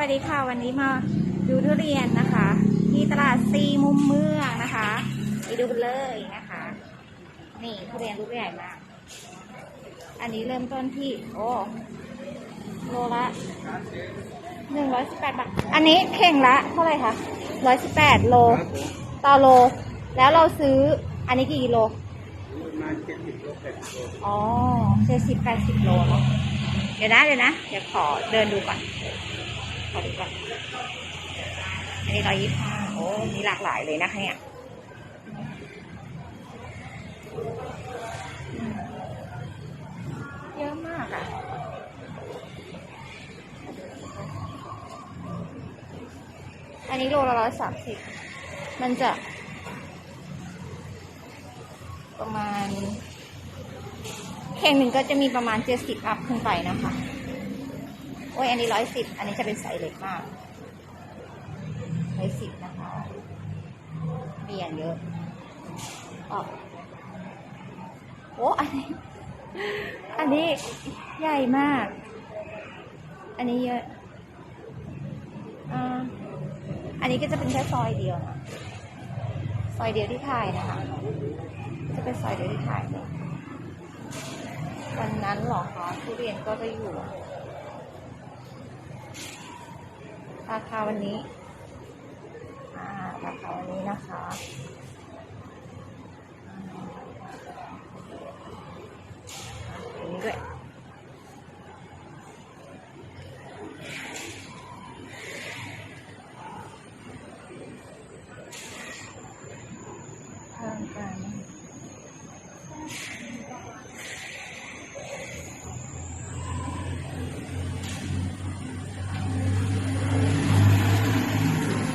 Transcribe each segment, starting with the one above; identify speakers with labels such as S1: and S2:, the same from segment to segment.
S1: วัสดีค่ะ วันนี้มาดูทุเรียนนะคะ ที่ตลาดซีมุมเมืองนะคะไปดูเลยนะคะ นี่ทุเรียนลูกใหญ่มาก อันนี้เริ่มต้นที่โอ้โลละหนึ่งร้อยสิบแปดบาท อันนี้เข่งละเท่าไหร่คะร้อยสิบแปดโล ต่อโล แล้วเราซื้ออันนี้กี่กิโล
S2: ประมาณเจ็ดสิบโลแปดสิบโล
S1: อ๋อเจ็ดสิบแปดสิบโลเนาะเดี๋ยวนะเดี๋ยวนะ เดี๋ยวขอเดินดูก่อน ขอดูก่อนอันนี้ร้อยยี่สิบห้าโอ้มีหลากหลายเลยนะคะเนี่ยเยอะมากอะอันนี้โลละร้อยสามสิบมันจะ ประมาณเข่งหนึ่งก็จะมีประมาณเจ็ดสิบอัพขึ้นไปนะคะ อ้ยอันนี้ร้อยสิบอันนี้จะเป็นไซส์เล็กมากร้อยสิบนะคะมีอย่างเยอะออกโอ้อันนี้ อันนี้ใหญ่มาก อันนี้เยอะอ่าอันนี้ก็จะเป็นแค่ซอยเดียวนะซอยเดียวที่ถ่ายนะคะ จะเป็นซอยเดียวที่ถ่ายเลยวันนั้นหรอคะทุเรียนก็จะอยู่ ราคาวันนี้ราคาวันนี้นะคะอันนี้ด้วย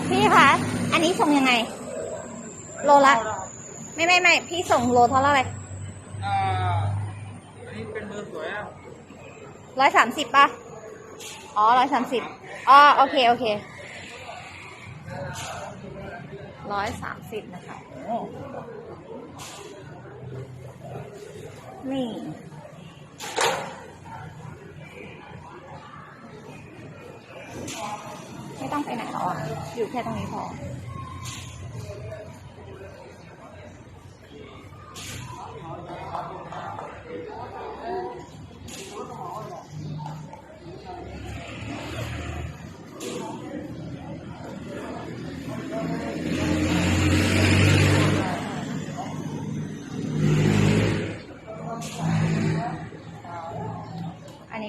S1: พี่คะ อันนี้ส่งยังไง โลละ ไม่ไม่ไม่พี่ส่งโลเท่าไหร่
S2: อ่าอันนี้เป็นเบอร์สวยอะ
S1: ร้อยสามสิบป่ะ อ๋อร้อยสามสิบอ๋อโอเคโอเคร้อยสามสิบนะคะโอ้นี่ ไม่ต้องไปไหนแล้วอะอยู่แค่ตรงนี้พอ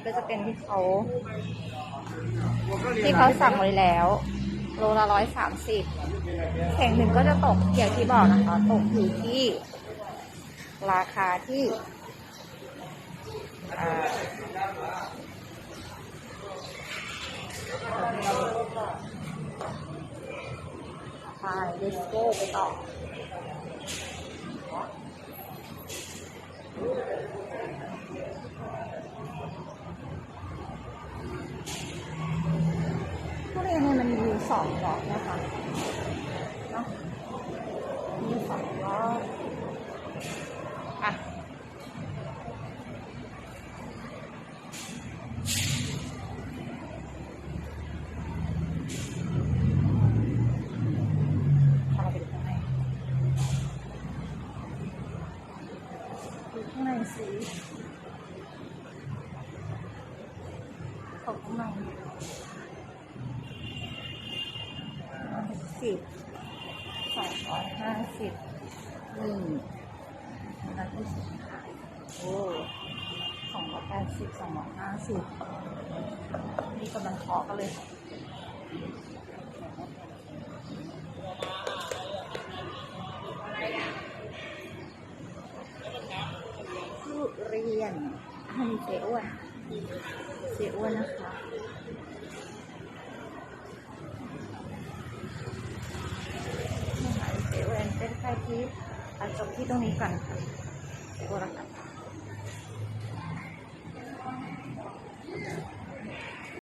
S1: ก็จะเป็นที่เขาที่เขาสั่งไว้แล้ว โลละร้อยสามสิบแข่งหนึ่งก็จะตกอย่างที่บอกนะคะ ตกอยู่ที่ ราคาที่อ่าไป let's go ไปต่อ ทุเรียนเนี่ยมันมีอยู่ สองดอกนะคะเนาะมีสองดอกอะพาเราไปดูข้างในดูข้างในสิของข้างใน สิบสองร้อยห้าสิบหนึ่งร้อยยี่สิบโอ้สองร้อยแปดสิบสองร้อยห้าสิบนี่กำลังเคาะกันเลยทุเรียนอันนี้เสียอ้วนเสียอ้วนนะคะ มหาวิทยาลัยเป็น ใครที่อาจบที่ตรงนี้ก่อนค่ะเดี๋ยวก่ะ